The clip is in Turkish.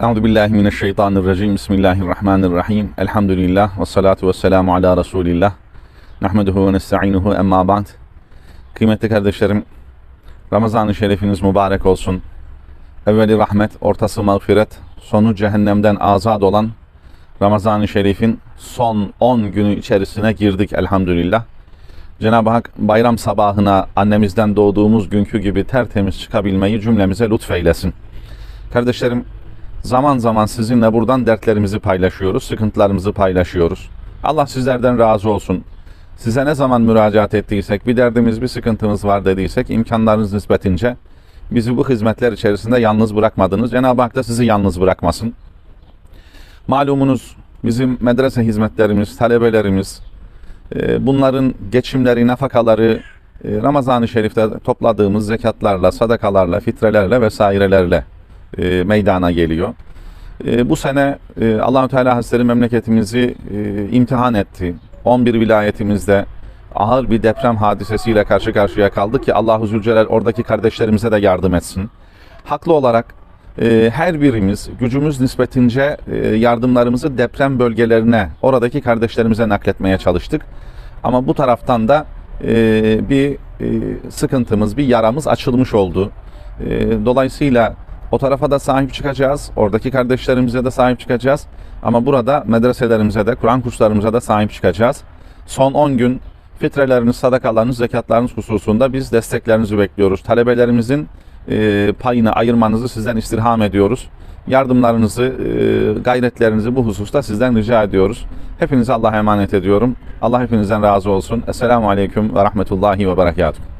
Euzu billahi mineşşeytanirracim. Bismillahirrahmanirrahim. Elhamdülillah ve salatu ve selamu ala Resulillah. Nahmeduhu ve nesta'inuhu emma ba'd. Kıymetli kardeşlerim, Ramazan-ı Şerifiniz mübarek olsun. Evveli rahmet, ortası mağfiret, sonu cehennemden azad olan Ramazan-ı Şerif'in son 10 günü içerisine girdik elhamdülillah. Cenab-ı Hak bayram sabahına annemizden doğduğumuz günkü gibi tertemiz çıkabilmeyi cümlemize lütfeylesin. Kardeşlerim, zaman zaman sizinle buradan dertlerimizi paylaşıyoruz, sıkıntılarımızı paylaşıyoruz. Allah sizlerden razı olsun. Size ne zaman müracaat ettiysek, bir derdimiz, bir sıkıntımız var dediysek, imkanlarınız nispetince bizi bu hizmetler içerisinde yalnız bırakmadınız. Cenab-ı Hak da sizi yalnız bırakmasın. Malumunuz bizim medrese hizmetlerimiz, talebelerimiz, e, bunların geçimleri, nafakaları e, Ramazan-ı Şerif'te topladığımız zekatlarla, sadakalarla, fitrelerle vesairelerle e, meydana geliyor. E, bu sene e, Allahü Teala Hazretleri memleketimizi e, imtihan etti. 11 vilayetimizde ağır bir deprem hadisesiyle karşı karşıya kaldık ki Allahu Zülcelal oradaki kardeşlerimize de yardım etsin. Haklı olarak e, her birimiz gücümüz nispetince e, yardımlarımızı deprem bölgelerine, oradaki kardeşlerimize nakletmeye çalıştık. Ama bu taraftan da e, bir e, sıkıntımız, bir yaramız açılmış oldu. E, dolayısıyla o tarafa da sahip çıkacağız. Oradaki kardeşlerimize de sahip çıkacağız. Ama burada medreselerimize de, Kur'an kurslarımıza da sahip çıkacağız. Son 10 gün fitreleriniz, sadakalarınız, zekatlarınız hususunda biz desteklerinizi bekliyoruz. Talebelerimizin e, payını ayırmanızı sizden istirham ediyoruz. Yardımlarınızı, e, gayretlerinizi bu hususta sizden rica ediyoruz. Hepinize Allah'a emanet ediyorum. Allah hepinizden razı olsun. Esselamu Aleyküm ve Rahmetullahi ve Berekatuhu.